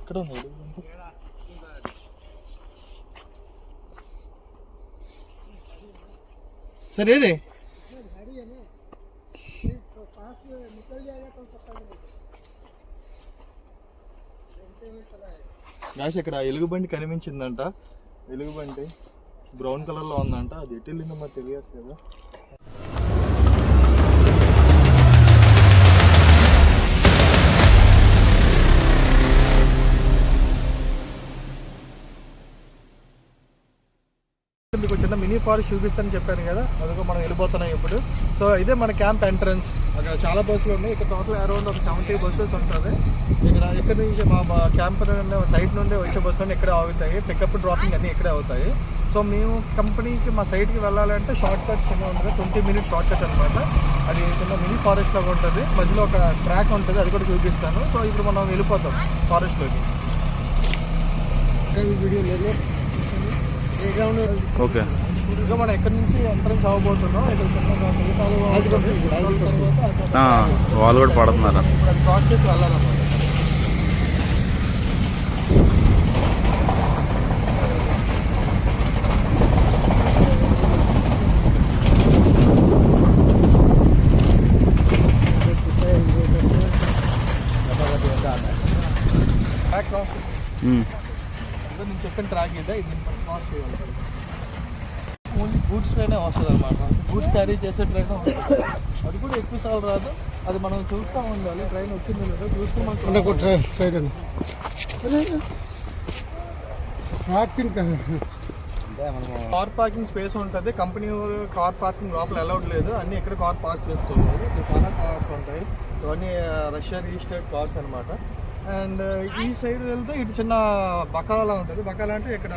ఇక్కడ ఉంది సరే ఏది గాస్ ఇక్కడ ఎలుగుబంటి కనిపించిందంట. ఎలుగుబంటి బ్రౌన్ కలర్లో ఉందంట. అది ఎటు వెళ్ళిందో మరి తెలియదు ఫారెస్ట్ చూపిస్తానని చెప్పాను కదా అదిగో మనం వెళ్ళిపోతున్నాం ఇప్పుడు. సో ఇదే మన క్యాంప్ ఎంట్రన్స్. అక్కడ చాలా బస్సులు ఉన్నాయి. ఇక్కడ టోటల్ అరౌండ్ ఒక సెవెంటీ బస్సెస్ ఉంటుంది. ఇక్కడ ఇక్కడ నుంచి మా మా క్యాంప్ సైట్ నుండి వచ్చే బస్సులు ఇక్కడే ఆగుతాయి. పికప్ డ్రాపింగ్ అన్నీ ఇక్కడే అవుతాయి. సో మేము కంపెనీకి మా సైట్కి వెళ్ళాలంటే షార్ట్ కట్ కింద ఉంటుంది. ట్వంటీ మినిట్స్ షార్ట్ కట్ అనమాట అది కింద మినీ ఫారెస్ట్ లాగా ఉంటుంది. మధ్యలో ఒక ట్రాక్ ఉంటుంది. అది కూడా చూపిస్తాను. సో ఇప్పుడు మనం వెళ్ళిపోతాం ఫారెస్ట్లోకి ఓకే ఇంకా మనం ఎక్కడి నుంచి ఎంట్రన్స్ అవ్వబోతున్నాం ఇక్కడ చిన్న వాళ్ళు కూడా పడుతున్నారా. క్రాస్ చేసి వెళ్ళాలన్నమాట. ట్రాక్. ఇదో చెప్పిన ట్రాక్ ఇదే ఇది మనం క్రాస్ చేయాలి. వస్తుంది అనమాట గూడ్స్ క్యారీ చేసే ట్రైన్ వస్తుంది అది కూడా ఎక్కువ సార్లు రాదు. అది మనం చూస్తూ ఉండాలి. ట్రైన్ వచ్చిందో లేదో చూస్తూ మనం సైడ్ కార్ పార్కింగ్ స్పేస్ ఉంటుంది. కంపెనీ కార్ పార్కింగ్ లోపల అలౌడ్ లేదు. అన్ని ఇక్కడ కార్ పార్క్ చేసుకోవాలి చాలా కార్స్ ఉంటాయి. ఇవన్నీ రష్యా రిజిస్టర్డ్ కార్స్ అనమాట అండ్ ఈ సైడ్ వెళ్తే ఇటు చిన్న బకాలా ఉంటుంది. బకాలా అంటే ఇక్కడ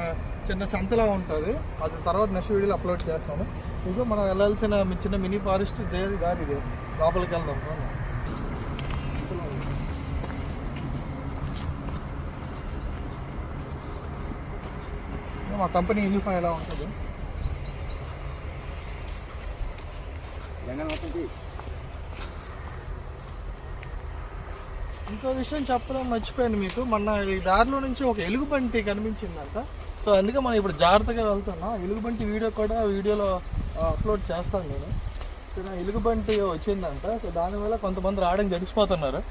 చిన్న సంతలా ఉంటుంది. అది తర్వాత నెక్స్ట్ వీడియోలో అప్లోడ్ చేస్తాను. ఇదిగో మనం వెళ్ళాల్సిన చిన్న మినీ ఫారెస్ట్ దేది కాదు ఇది. లోపలికి వెళ్దాం. మా కంపెనీ యూనిఫామ్ ఎలా ఉంటుంది? ఇంకో విషయం చెప్పడం మర్చిపోయాను మీకు. మొన్న ఈ దారిలో నుంచి ఒక ఎలుగుబంటి కనిపించిందంట. సో అందుకే మనం ఇప్పుడు జాగ్రత్తగా వెళ్తున్నాం. ఎలుగుబంటి వీడియో కూడా వీడియోలో అప్లోడ్ చేస్తాను నేను. సో ఎలుగుబంటి వచ్చిందంట. సో దానివల్ల కొంతమంది రావడం గడిచిపోతున్నారు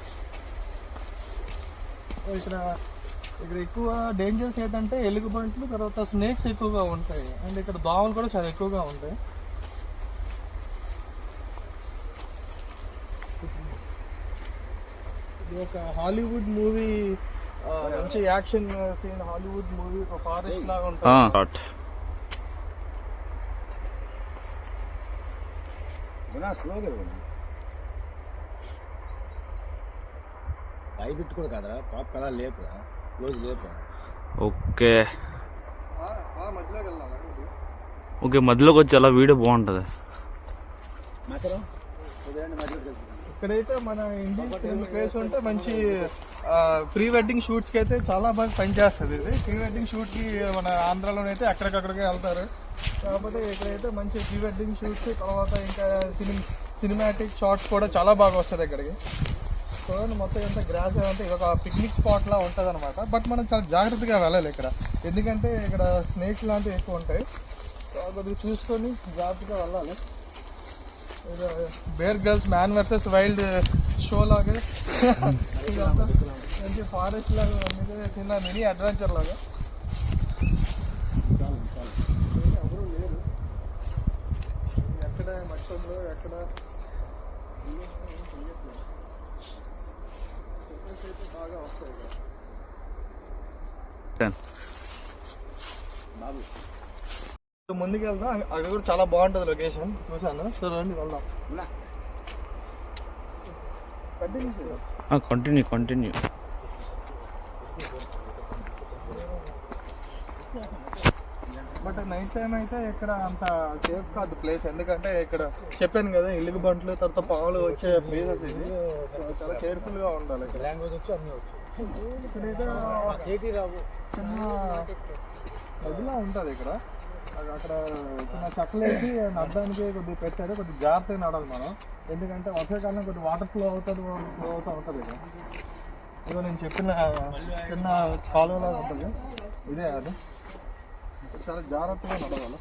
ఇక్కడ ఇక్కడ ఎక్కువ డేంజర్స్ ఏంటంటే ఎలుగుబంట్లు తర్వాత స్నేక్స్ ఎక్కువగా ఉంటాయి. అండ్ ఇక్కడ దోమలు కూడా చాలా ఎక్కువగా ఉంటాయి ఇది ఒక హాలీవుడ్ మూవీ మంచి యాక్షన్ సీన్ హాలీవుడ్ మూవీ ఒక ఫారెస్ట్ లాగా ఉంటుంది. స్టార్ట్. పై బిట్టు కూడా కదరా టాప్ కలర్ లేపురా క్లోజ్ లేపురా. ఓకే. ఓకే మధ్యలోకి వచ్చి అలా వీడియో బాగుంటుంది. మధ్యలో? ఇక్కడైతే మన ఇండియన్ ప్లేస్ ఉంటే మంచి ప్రీ వెడ్డింగ్ షూట్స్కి అయితే చాలా బాగా పనిచేస్తుంది ఇది. ప్రీ వెడ్డింగ్ షూట్కి మన ఆంధ్రాలోనైతే అక్కడికక్కడికే వెళ్తారు. కాకపోతే ఇక్కడైతే మంచి ప్రీ వెడ్డింగ్ షూట్స్ తర్వాత ఇంకా సినిమా సినిమాటిక్ షార్ట్స్ కూడా చాలా బాగా వస్తుంది ఇక్కడికి. చూడండి మొత్తం ఎంత గ్రాస్ అంటే ఇది ఒక పిక్నిక్ స్పాట్ లా ఉంటుంది అనమాట బట్ మనం చాలా జాగ్రత్తగా వెళ్ళాలి ఇక్కడ. ఎందుకంటే ఇక్కడ స్నేక్స్ లాంటివి ఎక్కువ ఉంటాయి. కొద్దిగా చూసుకొని జాగ్రత్తగా వెళ్ళాలి. Bear Grylls man versus wild show లాగా. మంచి ఫారెస్ట్ లాగా చిన్న మినీ అడ్వెంచర్ లాగా. ఎవరు లేరు ఎక్కడ మట్టంలో ఎక్కడ బాగా వస్తాయి బాబు సో ముందుకు వెళ్దాం అక్కడ కూడా చాలా బాగుంటుంది లొకేషన్ చూసాను సో రండి వెళ్దాం continue continue continue but night time అయితే ఇక్కడ అంత సేఫ్ కాదు ప్లేస్ ఎందుకంటే ఇక్కడ చెప్పాను కదా ఇల్లుగు బంట్లు తర్వాత పాములు వచ్చే ప్లేసెస్ ఇది చాలా కేర్ఫుల్గా ఉండాలి ఇక్కడ లాంగ్వేజ్ వచ్చి అన్నీ వచ్చు ఇక్కడైతే చిన్న నదిలా ఉంటుంది ఇక్కడ అక్కడ చిన్న చెక్కలేసి నడడానికి కొద్దిగా పెట్టారు. కొద్దిగా జాగ్రత్తగా నడాలి మనం. ఎందుకంటే వర్షాకాలం కొద్దిగా వాటర్ ఫ్లో అవుతుంది ఫ్లో అవుతూ ఉంటుంది ఇదిగో నేను చెప్పిన చిన్న కాలువలా ఉంటుంది. ఇదే అది. చాలా జాగ్రత్తగా నడవాలి.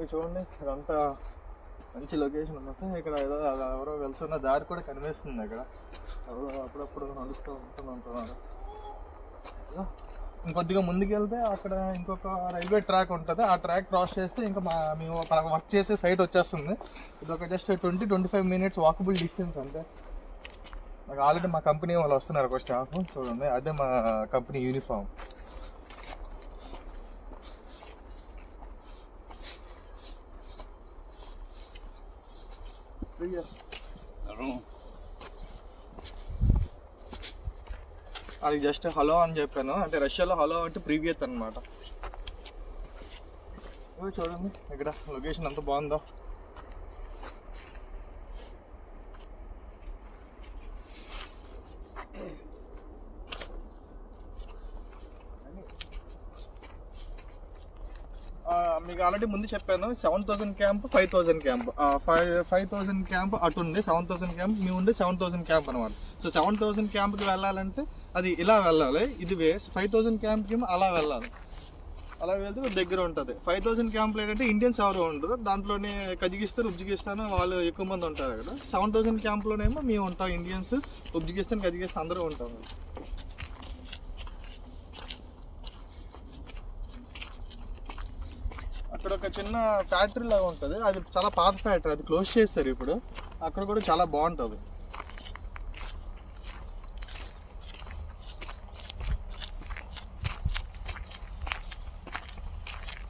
ఇది చూడండి ఇదంతా మంచి లొకేషన్ అన్నమాట ఇక్కడ ఏదో ఎవరో వెళ్తున్న దారి కూడా కనిపిస్తుంది ఇక్కడ ఎవరో అప్పుడప్పుడు నడుస్తూ ఉంటూ ఉంటున్నారు. ఇంకొద్దిగా ముందుకు వెళ్తే అక్కడ ఇంకొక రైల్వే ట్రాక్ ఉంటుంది. ఆ ట్రాక్ క్రాస్ చేస్తే ఇంకా మా మేము అక్కడ వర్క్ చేసే సైట్ వచ్చేస్తుంది. ఇది ఒక just twenty twenty five minutes walkable distance అంతే. నాకు ఆల్రెడీ మా కంపెనీ వాళ్ళు వస్తున్నారు ఒక స్టాఫ్ చూడండి అదే మా కంపెనీ యూనిఫామ్ అది జస్ట్ హలో అని చెప్పాను. అంటే రష్యాలో హలో అంటే ప్రీవియత్ అనమాట చూడండి ఇక్కడ లొకేషన్ అంత బాగుందో ఆ, మీకు ఆల్రెడీ ముందు చెప్పాను seven thousand camp five thousand camp five five thousand camp అటు ఉంది సెవెన్ థౌసండ్ క్యాంప్ మీ ఉండే సెవెన్ థౌసండ్ క్యాంప్ అనమాట సో సెవెన్ థౌసండ్ క్యాంప్కి వెళ్ళాలంటే అది ఇలా వెళ్ళాలి ఇది వేస్ట్ ఫైవ్ థౌసండ్ క్యాంప్కి అలా వెళ్ళాలి. అలా వెళ్తే దగ్గర ఉంటుంది. ఫైవ్ థౌసండ్ క్యాంప్లో ఏంటంటే ఇండియన్స్ ఎవరు ఉండరు దాంట్లోనే కజకిస్తాన్ ఉజ్బెకిస్తాన్ వాళ్ళు ఎక్కువ మంది ఉంటారు అక్కడ సెవెన్ థౌసండ్ క్యాంప్లోనేమో మేము ఉంటాం ఇండియన్స్ ఉజ్బెకిస్తాన్ కజకిస్తాన్ అందరూ ఉంటాం అక్కడ ఒక చిన్న ఫ్యాక్టరీ లాగా ఉంటుంది. అది చాలా పాత ఫ్యాక్టరీ అది క్లోజ్ చేస్తారు ఇప్పుడు. అక్కడ కూడా చాలా బాగుంటుంది.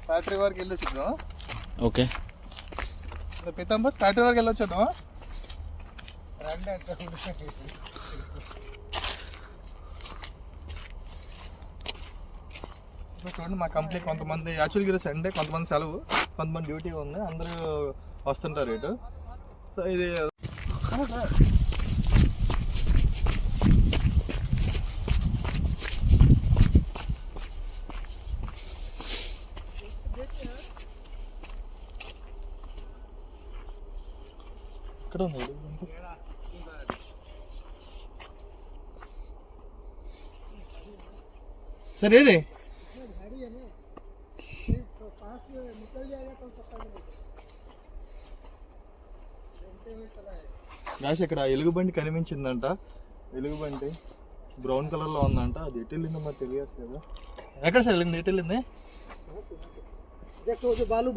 ఫ్యాక్టరీ వరకు వెళ్ళి వచ్చిద్దాం ఓకే. పీతాంబర్ ఫ్యాక్టరీ వరకు వెళ్ళి వచ్చేద్దాం రండి అంటే చూడండి మా కంపెనీ కొంతమంది యాక్చువల్గా ఈరోజు సండే కొంతమంది సెలవు కొంతమంది డ్యూటీ ఉంది అందరూ వస్తుంటారు ఇటు. సో ఇది ఇక్కడ ఉంది. సరే గ్యాస్ ఇక్కడ ఎలుగుబండి కనిపించిందంట. ఎలుగుబంటి బ్రౌన్ కలర్లో ఉందంట. అది ఎటు వెళ్ళిందో మాకు తెలియట్లేదు ఎక్కడ సార్ వెళ్ళింది? ఎటు వెళ్ళింది? బాలు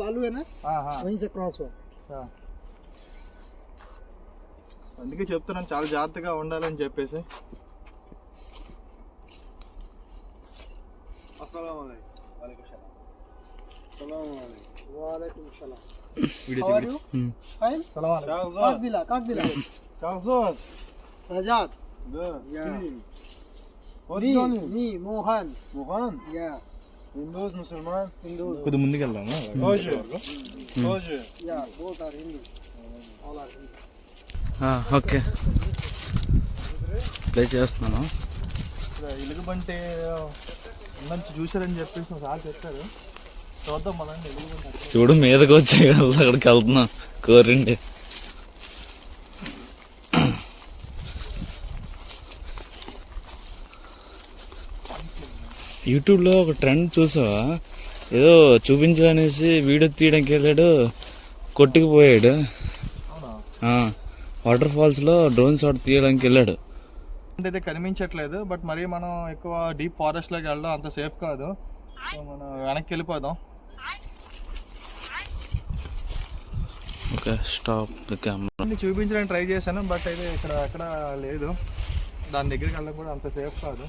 అందుకే చెప్తున్నాను చాలా జాగ్రత్తగా ఉండాలని చెప్పేసి. అస్సలం వాళ్ళకి సలాం. How are you? Hmm. Fine? Salam alaikum. Kak dila, kak dila. Shahzad. Sajad. Да. Yeah. What is your name? Me, Mohan. Mohan? Yeah. Hindus, Musliman? Hindus. కొద్ది ముందుకు వెళ్దామా Hoje. Hoje. Yeah, both are Hindus. All are Hindus. Okay play చేస్తున్నాను ఎలుగుబంటే మంచి చూశారని చెప్పేసి ఒకసారి చెప్పారు చూడు మీదకి వచ్చే కదా అక్కడికి వెళ్తున్నాం. కోరిండి. యూట్యూబ్లో ఒక ట్రెండ్ చూసావా? ఏదో చూపించాలనేసి వీడియో తీయడానికి వెళ్ళాడు కొట్టుకుపోయాడు. వాటర్ ఫాల్స్లో డ్రోన్ షాట్ తీయడానికి వెళ్ళాడు. అంటే అయితే కనిపించట్లేదు బట్ మరి మనం ఎక్కువ డీప్ ఫారెస్ట్లోకి వెళ్ళడం అంత సేఫ్ కాదు. సో మనం వెనక్కి వెళ్ళిపోదాం. ఓకే స్టాప్ ద కెమెరా చూపించడానికి ట్రై చేశాను బట్ అయితే ఇక్కడ ఎక్కడ లేదు. దాని దగ్గరికి వెళ్ళడం కూడా అంత సేఫ్ కాదు.